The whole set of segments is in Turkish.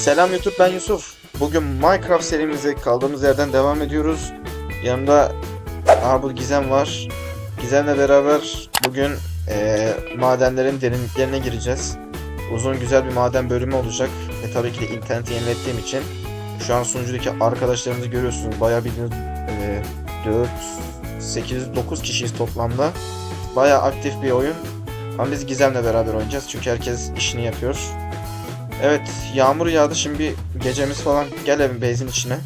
Selam YouTube ben Yusuf. Bugün Minecraft serimize kaldığımız yerden devam ediyoruz. Yanımda aha Gizem var. Gizem'le beraber bugün eee, madenlerin derinliklerine gireceğiz. Uzun güzel bir maden bölümü olacak. Ve tabii ki de interneti yenilettiğim için şu an sunucudaki arkadaşlarımızı görüyorsunuz. Bayağı bildiğiniz eee 4, 8, 9 kişiyiz toplamda. Bayağı aktif bir oyun. Ama biz Gizem'le beraber oynayacağız. Çünkü herkes işini yapıyor. Evet, yağmur yağdı. Şimdi bir gecemiz falan. Gel evin base'in içine.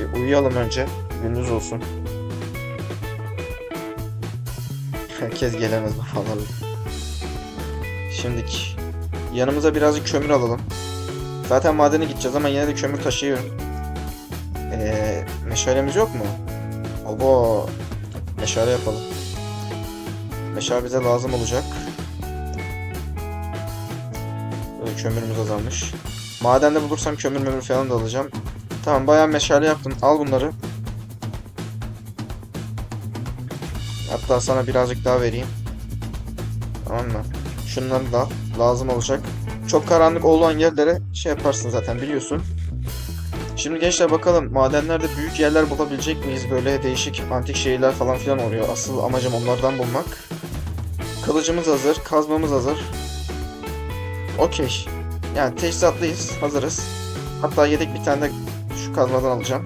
Bir uyuyalım önce. Gündüz olsun. Herkes gelemez falan. Şimdiki yanımıza birazcık kömür alalım. Zaten madene gideceğiz ama yine de kömür taşıyorum. Ee, meşalemiz yok mu? Obo. Meşale yapalım. Meşale bize lazım olacak. Kömürümüz azalmış. Madende bulursam kömür mömür falan da alacağım. Tamam bayağı meşale yaptım. Al bunları. Hatta sana birazcık daha vereyim. Tamam mı? Şunları da lazım olacak. Çok karanlık olan yerlere şey yaparsın zaten biliyorsun. Şimdi gençler bakalım madenlerde büyük yerler bulabilecek miyiz? Böyle değişik antik şehirler falan filan oluyor. Asıl amacım onlardan bulmak. Kılıcımız hazır, kazmamız hazır. Okey. Yani teçhizatlıyız, hazırız. Hatta yedek bir tane de şu kazmadan alacağım.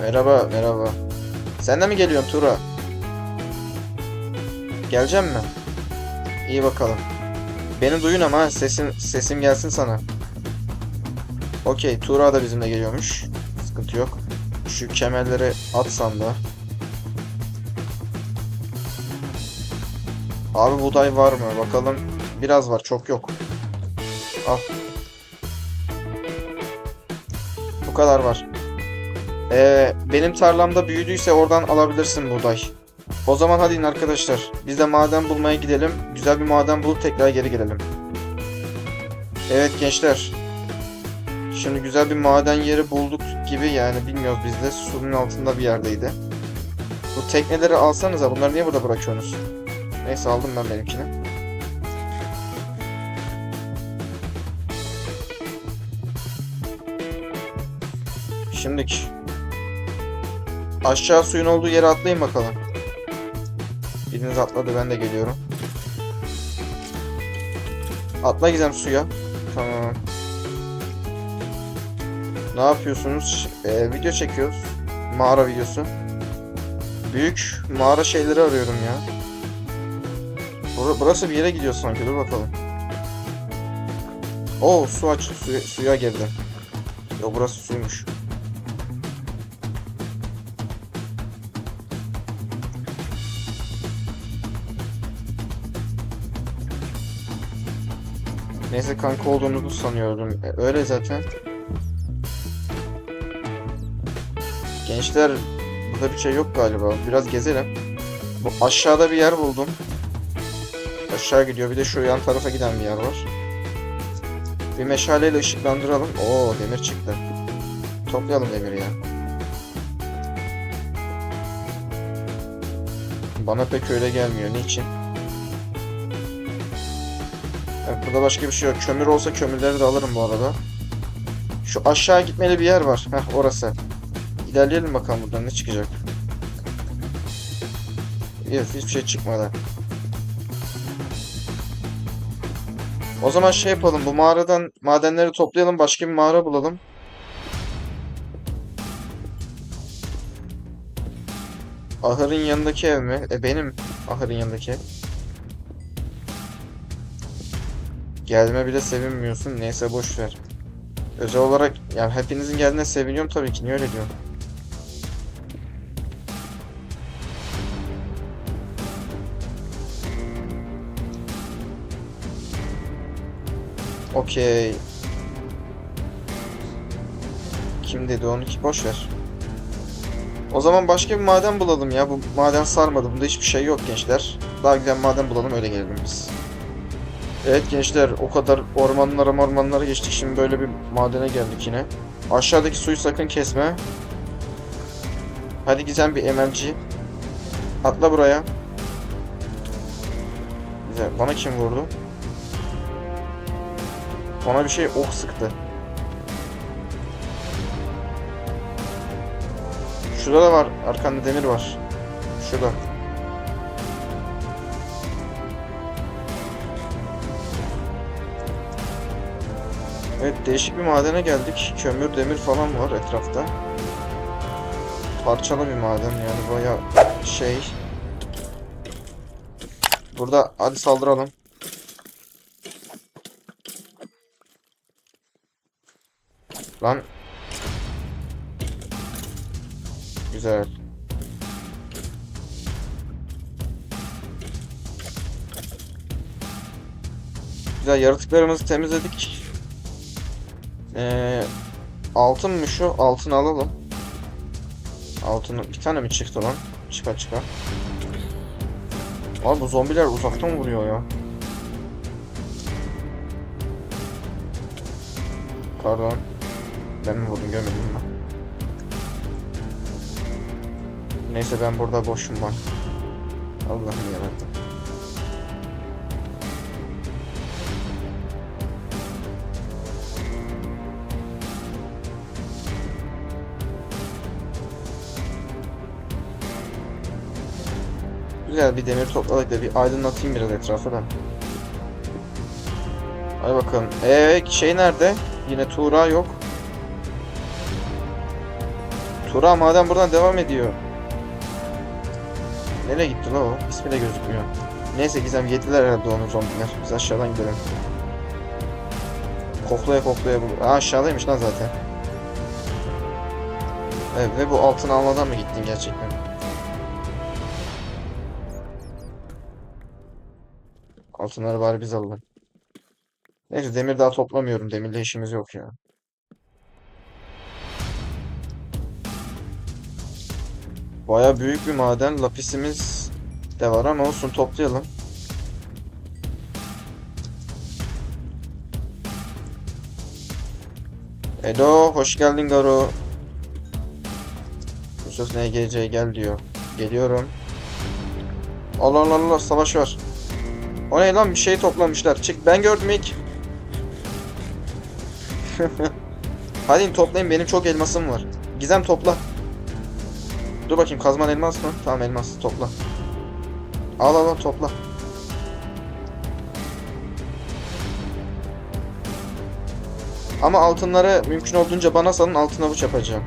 Merhaba, merhaba. Sen de mi geliyorsun Tura? Geleceğim mi? İyi bakalım. Beni duyun ama sesim sesim gelsin sana. Okey, Tura da bizimle geliyormuş. Sıkıntı yok. Şu kemerleri atsam da. Abi buğday var mı? Bakalım. Biraz var, çok yok. Al. Bu kadar var. Ee, benim tarlamda büyüdüyse oradan alabilirsin buğday. O zaman hadi in arkadaşlar. Biz de maden bulmaya gidelim. Güzel bir maden bulup tekrar geri gelelim. Evet gençler. Şimdi güzel bir maden yeri bulduk gibi yani bilmiyoruz biz de. Suyun altında bir yerdeydi. Bu tekneleri alsanıza. Bunları niye burada bırakıyorsunuz? Neyse aldım ben benimkini. Şimdiki. Aşağı suyun olduğu yere atlayın bakalım. Biriniz atladı ben de geliyorum. Atla gizem suya. Tamam. Ne yapıyorsunuz? Ee, video çekiyoruz. Mağara videosu. Büyük mağara şeyleri arıyorum ya. Bur- burası bir yere gidiyor sanki. Dur bakalım. Oo su aç. Suya, suya girdi. Yo burası suymuş. Neyse kanka olduğunuzu sanıyordum. E, öyle zaten. Gençler burada bir şey yok galiba. Biraz gezelim. Bu aşağıda bir yer buldum. Aşağı gidiyor. Bir de şu yan tarafa giden bir yer var. Bir meşaleyle ışıklandıralım. Oo demir çıktı. Toplayalım demiri ya. Bana pek öyle gelmiyor. Niçin? Evet, burada başka bir şey yok. Kömür olsa kömürleri de alırım bu arada. Şu aşağı gitmeli bir yer var. Heh orası. İlerleyelim bakalım buradan ne çıkacak. Evet hiçbir şey çıkmadı. O zaman şey yapalım bu mağaradan madenleri toplayalım başka bir mağara bulalım. Ahırın yanındaki ev mi? E benim ahırın yanındaki ev. Gelme bile sevinmiyorsun. Neyse boş ver. Özel olarak yani hepinizin geldiğine seviniyorum tabii ki. Niye öyle diyorum? Okey. Kim dedi onu ki boş ver. O zaman başka bir maden bulalım ya. Bu maden sarmadı. Bunda hiçbir şey yok gençler. Daha güzel maden bulalım öyle gelelim biz. Evet gençler o kadar ormanlara ormanlara geçtik. Şimdi böyle bir madene geldik yine. Aşağıdaki suyu sakın kesme. Hadi gizem bir MMG. Atla buraya. Güzel. Bana kim vurdu? Ona bir şey ok sıktı. Şurada da var. Arkanda demir var. Şurada. Evet değişik bir madene geldik. Kömür, demir falan var etrafta. Parçalı bir maden yani baya şey. Burada hadi saldıralım. Lan. Güzel. Güzel yaratıklarımızı temizledik. Ee, altın mı şu? Altın alalım. Altını bir tane mi çıktı lan? Çıka çıka. Abi bu zombiler uzaktan vuruyor ya. Pardon. Ben mi vurdum görmedim ben. Neyse ben burada boşum var. Allah'ım yarabbim. Güzel bir demir topladık da bir aydınlatayım biraz etrafı da. Hadi bakalım. Eee şey nerede? Yine Tuğra yok. Tuğra madem buradan devam ediyor. Nereye gitti la o? İsmi de gözükmüyor. Neyse Gizem yediler herhalde onu zombiler. Biz aşağıdan gidelim. Koklaya koklaya bulur. Aa aşağıdaymış lan zaten. Evet ve bu altın almadan mı gittin gerçekten? Altınları bari biz alalım. Neyse demir daha toplamıyorum. Demirle işimiz yok ya. Baya büyük bir maden. Lapisimiz de var ama olsun toplayalım. Edo hoş geldin Garo. Yusuf NGC gel diyor. Geliyorum. Allah Allah Allah savaş var. O ne lan bir şey toplamışlar. Çık ben gördüm ilk. Hadi toplayın benim çok elmasım var. Gizem topla. Dur bakayım kazman elmas mı? Tamam elmas topla. Al al al topla. Ama altınları mümkün olduğunca bana salın altın avuç yapacağım.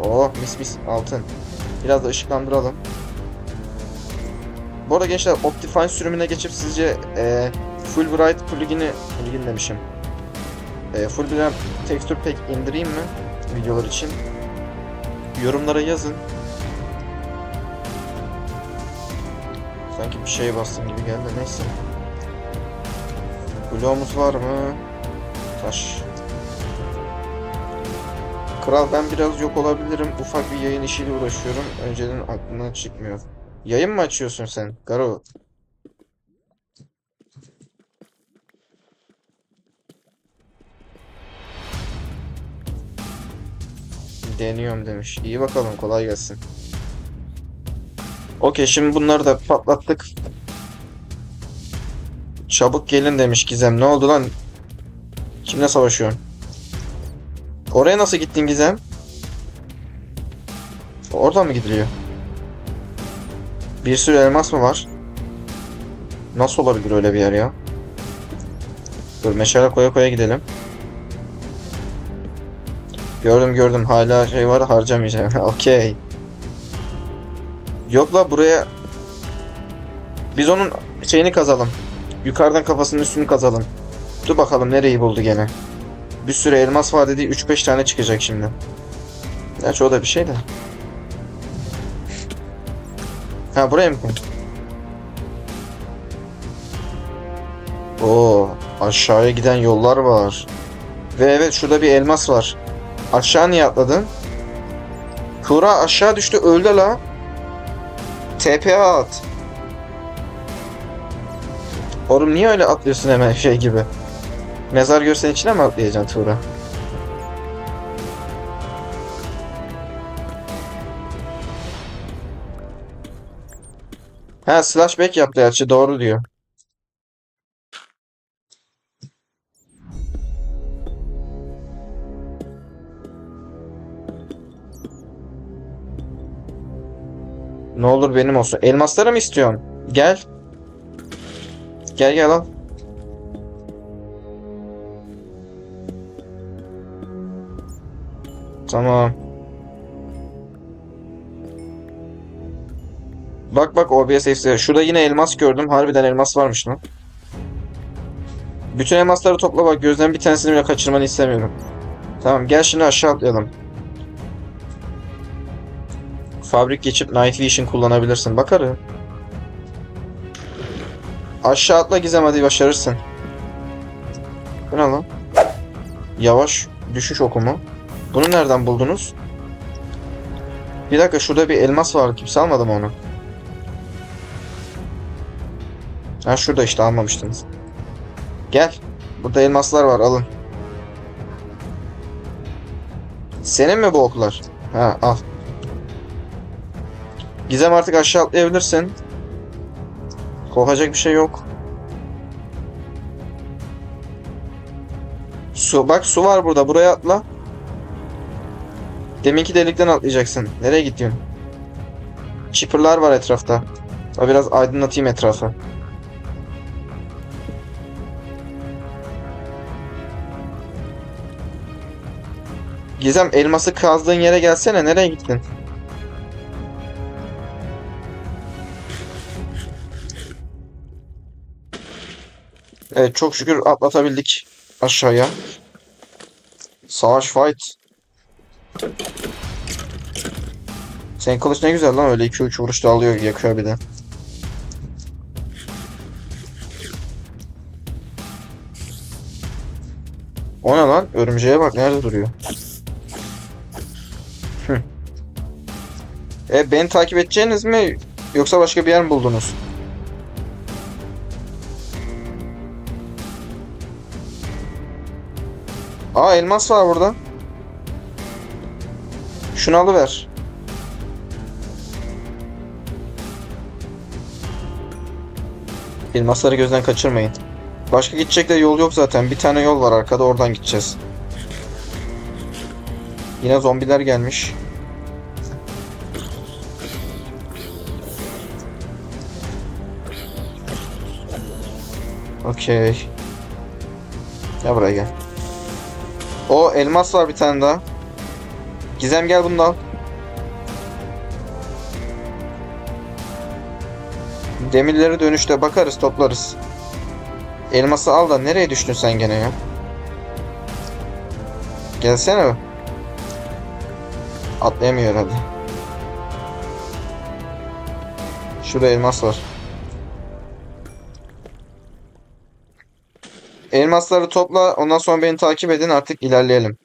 Oh mis mis altın. Biraz da ışıklandıralım. Bu arada gençler Optifine sürümüne geçip sizce e, Fulbright plugin'i plugin demişim. E, Fulbright Texture Pack indireyim mi videolar için? Yorumlara yazın. Sanki bir şeye bastım gibi geldi neyse. Bloğumuz var mı? Taş. Kral ben biraz yok olabilirim. Ufak bir yayın işiyle uğraşıyorum. Önceden aklımdan çıkmıyor. Yayın mı açıyorsun sen? Garo. Deniyorum demiş. İyi bakalım kolay gelsin. Okey şimdi bunları da patlattık. Çabuk gelin demiş Gizem. Ne oldu lan? Kimle savaşıyorsun? Oraya nasıl gittin Gizem? Oradan mı gidiliyor? Bir sürü elmas mı var? Nasıl olabilir öyle bir yer ya? Dur meşale koya koya gidelim. Gördüm gördüm hala şey var harcamayacağım. Okey. Yok la buraya biz onun şeyini kazalım. Yukarıdan kafasının üstünü kazalım. Dur bakalım nereyi buldu gene. Bir sürü elmas var dedi 3-5 tane çıkacak şimdi. Gerçi o da bir şey de. Ha buraya mı koydun? Oo, aşağıya giden yollar var. Ve evet şurada bir elmas var. Aşağı niye atladın? Kura aşağı düştü öldü la. TPA at. Oğlum niye öyle atlıyorsun hemen şey gibi? Mezar görsen içine mi atlayacaksın Tuğra? Ha slash back yaptı gerçi doğru diyor. Ne olur benim olsun. Elmasları mı istiyorsun? Gel. Gel gel al. Tamam. Bak bak OBS eksiği. Şurada yine elmas gördüm. Harbiden elmas varmış lan. Bütün elmasları topla bak. Gözden bir tanesini bile kaçırmanı istemiyorum. Tamam gel şimdi aşağı atlayalım. Fabrik geçip Night Vision kullanabilirsin. Bakarım. Aşağı atla Gizem hadi başarırsın. Bu ne lan? Yavaş düşüş okumu. Bunu nereden buldunuz? Bir dakika şurada bir elmas vardı. Kimse almadı mı onu? Ha şurada işte almamıştınız. Gel. Burada elmaslar var alın. Senin mi bu oklar? Ha al. Gizem artık aşağı atlayabilirsin. Korkacak bir şey yok. Su bak su var burada. Buraya atla. Deminki delikten atlayacaksın. Nereye gidiyorsun? Chipper'lar var etrafta. Ha, Biraz aydınlatayım etrafı. Gizem elması kazdığın yere gelsene. Nereye gittin? Evet çok şükür atlatabildik aşağıya. Savaş fight. Senin kılıç ne güzel lan öyle 2-3 vuruşta alıyor yakıyor bir de. O ne lan? Örümceğe bak nerede duruyor? Hı. E beni takip edeceğiniz mi yoksa başka bir yer mi buldunuz? Aa elmas var burada. Şunu alıver. Elmasları gözden kaçırmayın. Başka gidecek de yol yok zaten. Bir tane yol var arkada oradan gideceğiz. Yine zombiler gelmiş. Okey. Gel buraya gel. O elmas var bir tane daha. Gizem gel bunu al. Demirleri dönüşte bakarız toplarız. Elması al da nereye düştün sen gene ya? Gelsene. Atlayamıyor hadi. Şurada elmas var. Elmasları topla ondan sonra beni takip edin artık ilerleyelim.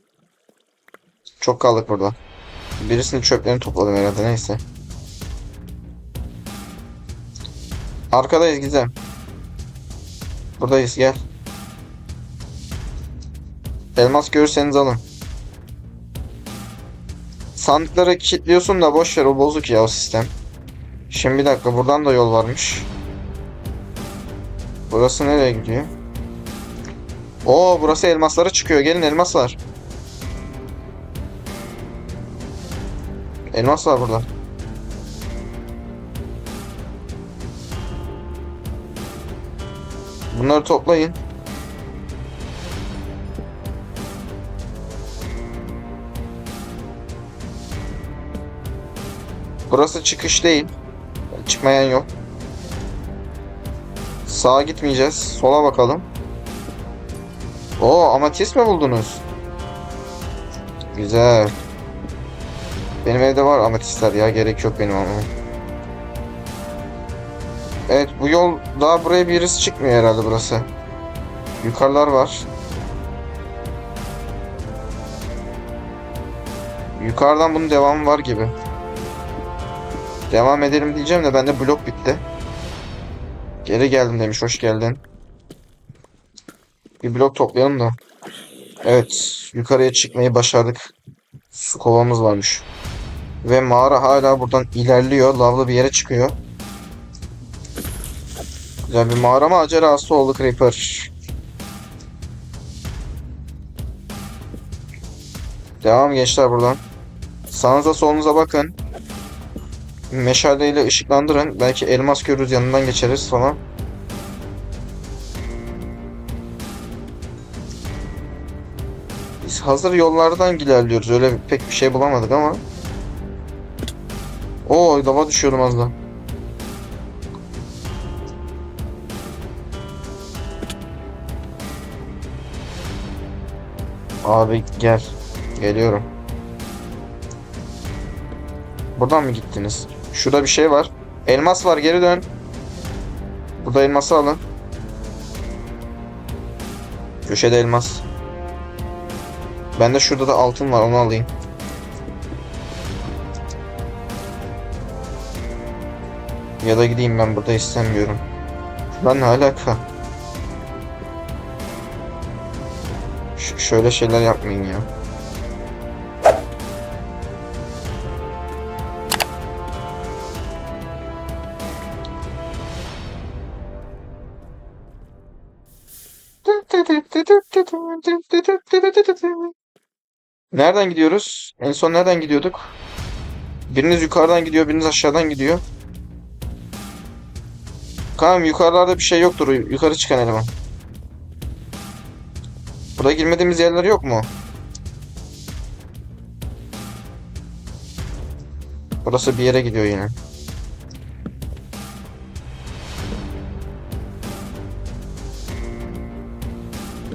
Çok kaldık burada. Birisinin çöplerini topladım herhalde neyse. Arkadayız Gizem. Buradayız gel. Elmas görürseniz alın. Sandıkları kilitliyorsun da boş ver o bozuk ya o sistem. Şimdi bir dakika buradan da yol varmış. Burası nereye gidiyor? Oo burası elmaslara çıkıyor. Gelin elmas var. Elmas var burada. Bunları toplayın. Burası çıkış değil. Çıkmayan yok. Sağa gitmeyeceğiz. Sola bakalım. Oo amatist mi buldunuz? Güzel. Benim evde var amatistler ya gerek yok benim ama. Evet bu yol daha buraya birisi çıkmıyor herhalde burası. Yukarılar var. Yukarıdan bunun devamı var gibi. Devam edelim diyeceğim de bende blok bitti. Geri geldim demiş hoş geldin. Bir blok toplayalım da. Evet yukarıya çıkmayı başardık. Su kovamız varmış. Ve mağara hala buradan ilerliyor. Lavlı bir yere çıkıyor. Güzel bir mağara macerası oldu Creeper. Devam gençler buradan. Sağınıza solunuza bakın. meşaleyle ışıklandırın. Belki elmas görürüz yanından geçeriz falan. Hazır yollardan ilerliyoruz. Öyle pek bir şey bulamadık ama. Oo lava düşüyordum az daha. Abi gel. Geliyorum. Buradan mı gittiniz? Şurada bir şey var. Elmas var geri dön. Burada elması alın. Köşede elmas. Bende şurada da altın var onu alayım. Ya da gideyim ben burada istemiyorum. Ben ne alaka? Ş- şöyle şeyler yapmayın ya. Nereden gidiyoruz? En son nereden gidiyorduk? Biriniz yukarıdan gidiyor, biriniz aşağıdan gidiyor. Tamam yukarılarda bir şey yoktur. Yukarı çıkan eleman. Burada girmediğimiz yerler yok mu? Burası bir yere gidiyor yine.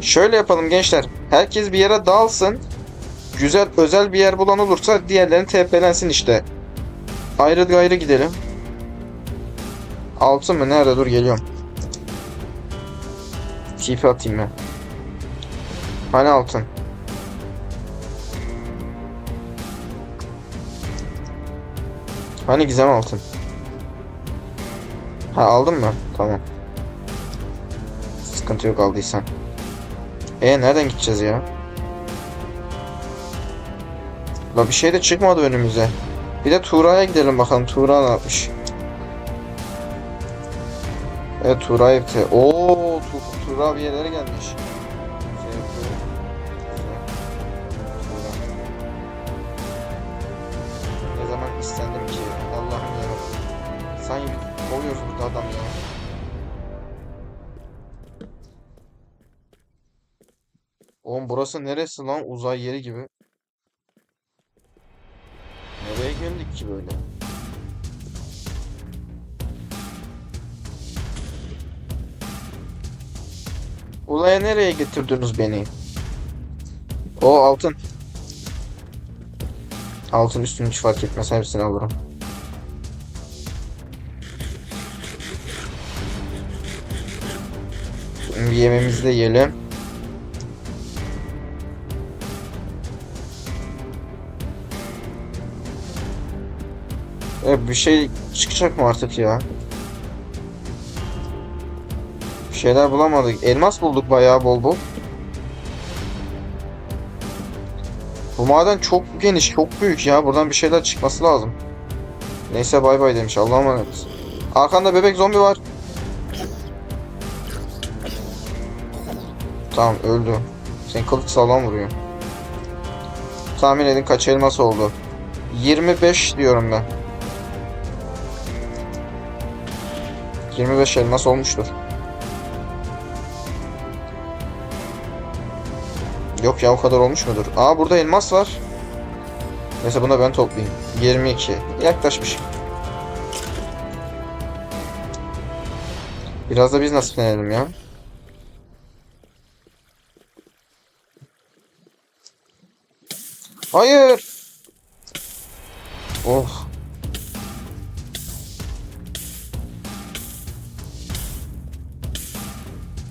Şöyle yapalım gençler. Herkes bir yere dağılsın. Güzel özel bir yer bulan olursa diğerlerini TP'lensin işte. Ayrı gayrı gidelim. Altın mı? Nerede? Dur geliyorum. TP atayım ben. Hani altın? Hani gizem altın? Ha aldın mı? Tamam. Sıkıntı yok aldıysan. E nereden gideceğiz ya? La bir şey de çıkmadı önümüze. Bir de Tuğra'ya gidelim bakalım. Tuğra ne yapmış? Evet Tuğra evde. Oo Tu- Tuğra bir yerlere gelmiş. Şey. Ne zaman istendim ki? Allah'ım ya. Sanki bir oluyoruz burada adam ya. Oğlum burası neresi lan? Uzay yeri gibi. Geldik ki böyle? Ulaya nereye getirdiniz beni? O altın. Altın üstünü hiç fark etmez hepsini alırım. Şimdi yemeğimizi de yiyelim. E, bir şey çıkacak mı artık ya? Bir şeyler bulamadık. Elmas bulduk bayağı bol bol. Bu maden çok geniş, çok büyük ya. Buradan bir şeyler çıkması lazım. Neyse bay bay demiş. Allah'a emanet. Arkanda bebek zombi var. Tamam öldü. Senin kılıç sağlam vuruyor. Tahmin edin kaç elmas oldu. 25 diyorum ben. 25 elmas olmuştur. Yok ya o kadar olmuş mudur? Aa burada elmas var. Neyse bunu da ben toplayayım. 22. Yaklaşmışım. Biraz da biz nasiplenelim ya. Hayır. Oh.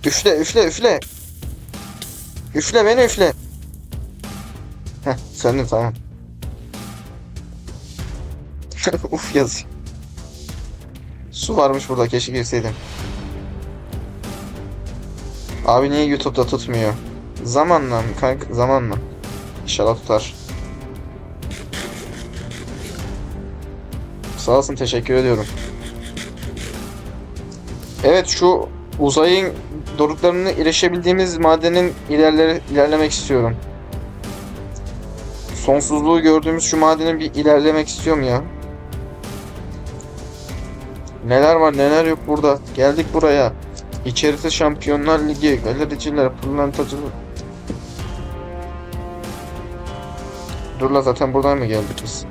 Üfle üfle üfle. Üfle beni üfle. Heh söndüm tamam. Uf yazık. Su varmış burada keşke girseydim. Abi niye YouTube'da tutmuyor? Zamanla kanka zamanla. İnşallah tutar. Sağ olsun teşekkür ediyorum. Evet şu uzayın doruklarına erişebildiğimiz madenin ilerleri, ilerlemek istiyorum. Sonsuzluğu gördüğümüz şu madenin bir ilerlemek istiyorum ya. Neler var neler yok burada. Geldik buraya. İçerisi Şampiyonlar Ligi, galericiler, pırlantacılar. Dur la zaten buradan mı geldik biz?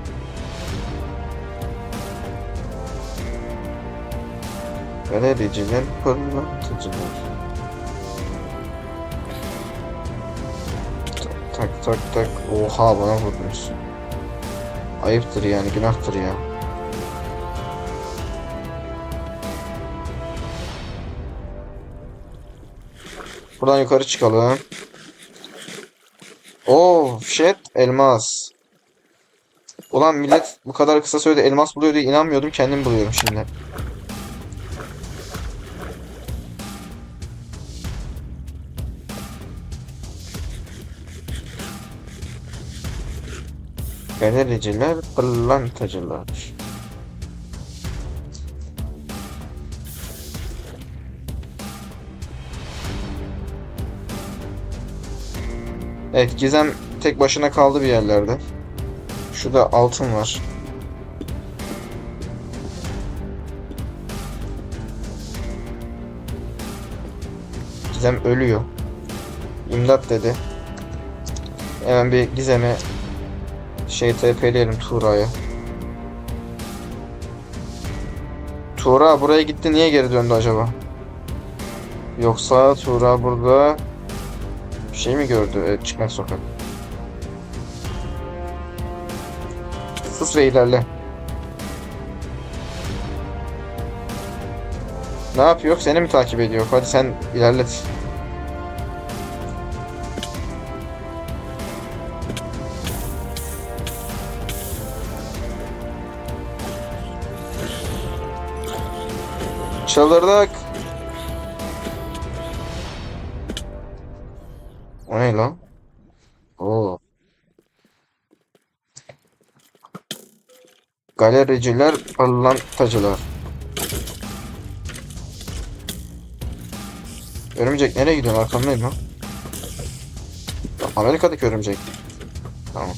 Galericiler, pırlantacılar. Tak tak tak. Oha bana vurmuş. Ayıptır yani günahtır ya. Buradan yukarı çıkalım. Oh shit elmas. Ulan millet bu kadar kısa sürede elmas buluyor diye inanmıyordum kendim buluyorum şimdi. Galericiler, pırlantacılar. Evet Gizem tek başına kaldı bir yerlerde. Şurada altın var. Gizem ölüyor. İmdat dedi. Hemen bir Gizem'e şey TP'leyelim Tuğra'ya. Tuğra buraya gitti niye geri döndü acaba? Yoksa Tuğra burada şey mi gördü? Evet, çıkmaz sokak. Sus ve ilerle. Ne yapıyor? Seni mi takip ediyor? Hadi sen ilerlet. Çıldırdık. O ne lan? Oo. Galericiler, pırlantacılar. Örümcek nereye gidiyorsun? Arkamdayım lan. Amerika'daki örümcek. Tamam.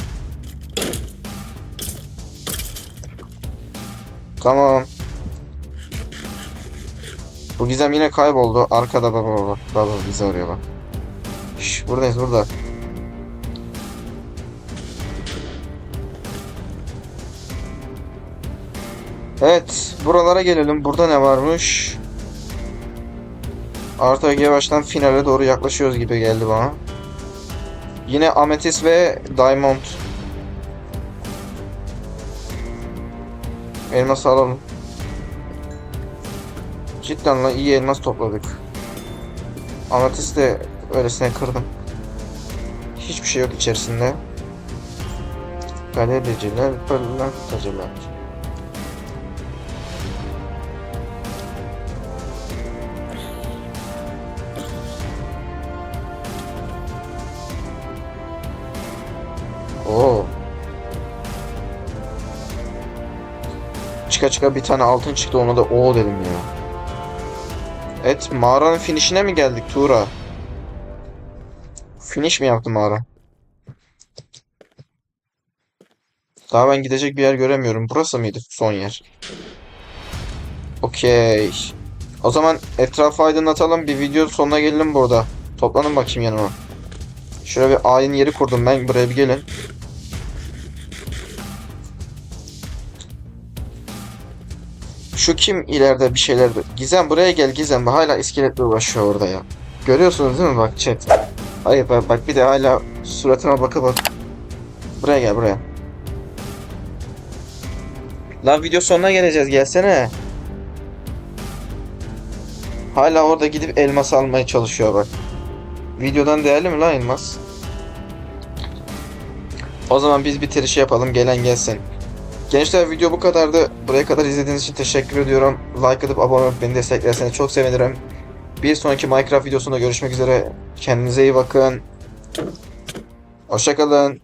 Tamam. Bu gizem yine kayboldu. Arkada baba baba. Baba bizi arıyor bak. Şş, buradayız burada. Evet, buralara gelelim. Burada ne varmış? Artık yavaştan finale doğru yaklaşıyoruz gibi geldi bana. Yine Amethyst ve Diamond. Elmas alalım. Cidden lan iyi elmas topladık. Amethyst de öylesine kırdım. Hiçbir şey yok içerisinde. Galericiler, pırlantacılar. Oo. Çıka çıka bir tane altın çıktı ona da o dedim ya. Evet mağaranın finişine mi geldik Tuğra? Finish mi yaptı mağara? Daha ben gidecek bir yer göremiyorum. Burası mıydı son yer? Okey. O zaman etrafı aydınlatalım. Bir video sonuna gelelim burada. Toplanın bakayım yanıma. Şöyle bir ayin yeri kurdum ben. Buraya bir gelin. Şu kim ileride bir şeyler... Gizem buraya gel Gizem. Hala iskeletle uğraşıyor orada ya. Görüyorsunuz değil mi bak chat? Hayır bak, bak bir de hala suratıma bakıp bak. Buraya gel buraya. Lan video sonuna geleceğiz gelsene. Hala orada gidip elmas almaya çalışıyor bak. Videodan değerli mi lan elmas? O zaman biz bitirişi yapalım gelen gelsin. Gençler video bu kadardı. Buraya kadar izlediğiniz için teşekkür ediyorum. Like atıp abone olup beni desteklerseniz çok sevinirim. Bir sonraki Minecraft videosunda görüşmek üzere. Kendinize iyi bakın. Hoşçakalın.